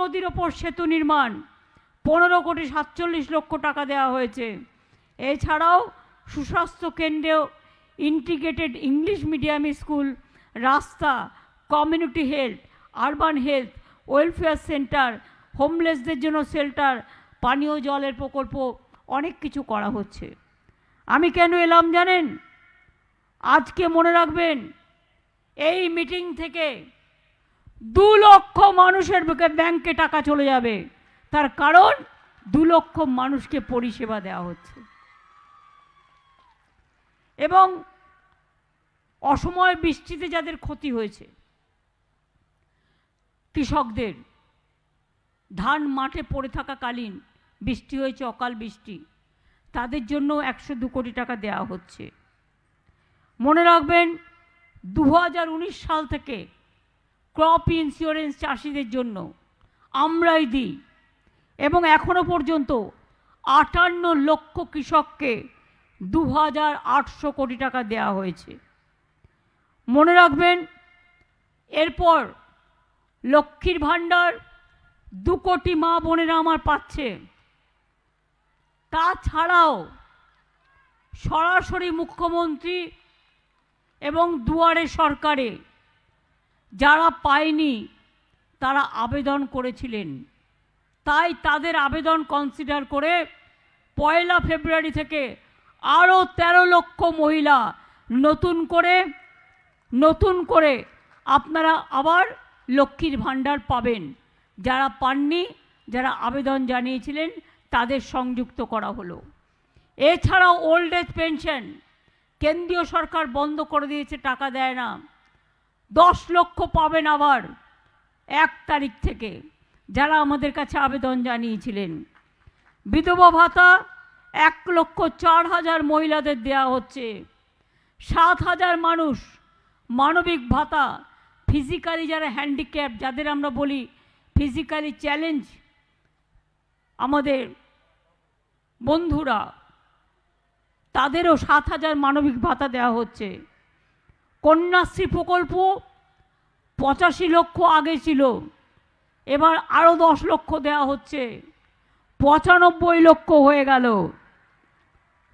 নদীর ওপর সেতু নির্মাণ। পনেরো কোটি সাতচল্লিশ লক্ষ টাকা দেওয়া হয়েছে। এছাড়াও সুস্বাস্থ্য কেন্দ্রেও ইন্টিগ্রেটেড ইংলিশ মিডিয়াম স্কুল রাস্তা community health urban health welfare centre হোমলেসদের জন্য শেল্টার পানীয় জলের প্রকল্প, অনেক কিছু করা হচ্ছে। আমি কেন এলাম জানেন? আজকে মনে রাখবেন, এই মিটিং থেকে দু লক্ষ মানুষের বুকে ব্যাংকে টাকা চলে যাবে। তার কারণ দু লক্ষ মানুষকে পরিষেবা দেওয়া হচ্ছে। এবং অসময় বৃষ্টিতে যাদের ক্ষতি হয়েছে, কৃষকদের, ধান মাঠে পড়ে থাকাকালীন বৃষ্টি হয়েছে, অকাল বৃষ্টি, তাদের জন্য একশো দু কোটি টাকা দেওয়া হচ্ছে। মনে রাখবেন, দু হাজার উনিশ সাল থেকে ক্রপ ইন্স্যুরেন্স চাষিদের জন্য আমরাই দিই। এবং এখনও পর্যন্ত আটান্ন লক্ষ কৃষককে দু হাজার আটশো কোটি টাকা দেওয়া হয়েছে। মনে রাখবেন, এরপর লক্ষ্মীর ভাণ্ডার দু কোটি মা বোনেরা আমার পাচ্ছে। তাছাড়াও সরাসরি মুখ্যমন্ত্রী এবং দুয়ারে সরকারে যারা পায়নি, তারা আবেদন করেছিলেন। তাই তাদের আবেদন কনসিডার করে পয়লা ফেব্রুয়ারি থেকে আরও তেরো লক্ষ মহিলা নতুন করে নতুন করে আপনারা আবার লক্ষ্মীর ভাণ্ডার পাবেন। যারা পাননি, যারা আবেদন জানিয়েছিলেন, তাদের সংযুক্ত করা হলো। এছাড়াও ওল্ড এজ পেনশন কেন্দ্রীয় সরকার বন্ধ করে দিয়েছে, টাকা দেয় না। দশ লক্ষ পাবেন আবার এক তারিখ থেকে যারা আমাদের কাছে আবেদন জানিয়েছিলেন। বিধবা ভাতা এক লক্ষ চার হাজার মহিলাদের দেয়া হচ্ছে। সাত হাজার মানুষ মানবিক ভাতা ফিজিক্যালি যারা হ্যান্ডিক্যাপ যাদের আমরা বলি ফিজিক্যালি চ্যালেঞ্জ আমাদের বন্ধুরা, তাদেরও সাত হাজার মানবিক ভাতা দেওয়া হচ্ছে। কন্যাশ্রী প্রকল্প পঁচাশি লক্ষ আগে ছিল। এবার আরও দশ লক্ষ দেওয়া হচ্ছে। পঁচানব্বই লক্ষ হয়ে গেল।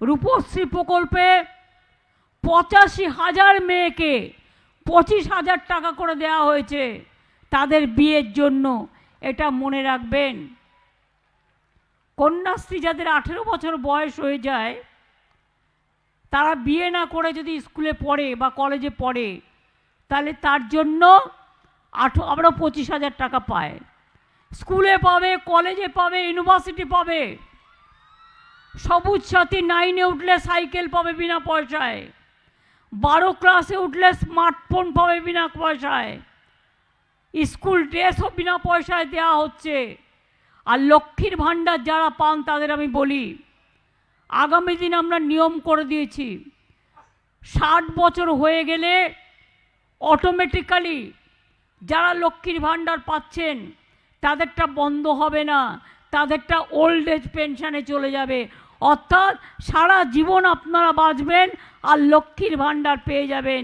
রূপশ্রী প্রকল্পে পঁচাশি হাজার মেয়েকে পঁচিশ হাজার টাকা করে দেওয়া হয়েছে তাদের বিয়ের জন্য। এটা মনে রাখবেন। কন্যাশ্রী যাদের আঠেরো বছর বয়স হয়ে যায়, তারা বিয়ে না করে যদি স্কুলে পড়ে বা কলেজে পড়ে তাহলে তার জন্য আঠো, আমরা পঁচিশ হাজার টাকা পায়। স্কুলে পাবে, কলেজে পাবে, ইউনিভার্সিটি পাবে। সবুজ সাথী নাইনে উঠলে সাইকেল পাবে বিনা পয়সায়। বারো ক্লাসে উঠলে স্মার্টফোন পাবে বিনা পয়সায়। স্কুল ড্রেসও বিনা পয়সায় দেওয়া হচ্ছে। আর লক্ষ্মীর ভাণ্ডার যারা পান তাদের আমি বলি, আগামী দিন আমরা নিয়ম করে দিয়েছি। ষাট বছর হয়ে গেলে অটোমেটিক্যালি যারা লক্ষ্মীর ভাণ্ডার পাচ্ছেন, তাদেরটা বন্ধ হবে না, তাদেরটা ওল্ড এজ পেনশানে চলে যাবে। অর্থাৎ সারা জীবন আপনারা বাঁচবেন আর লক্ষ্মীর ভাণ্ডার পেয়ে যাবেন।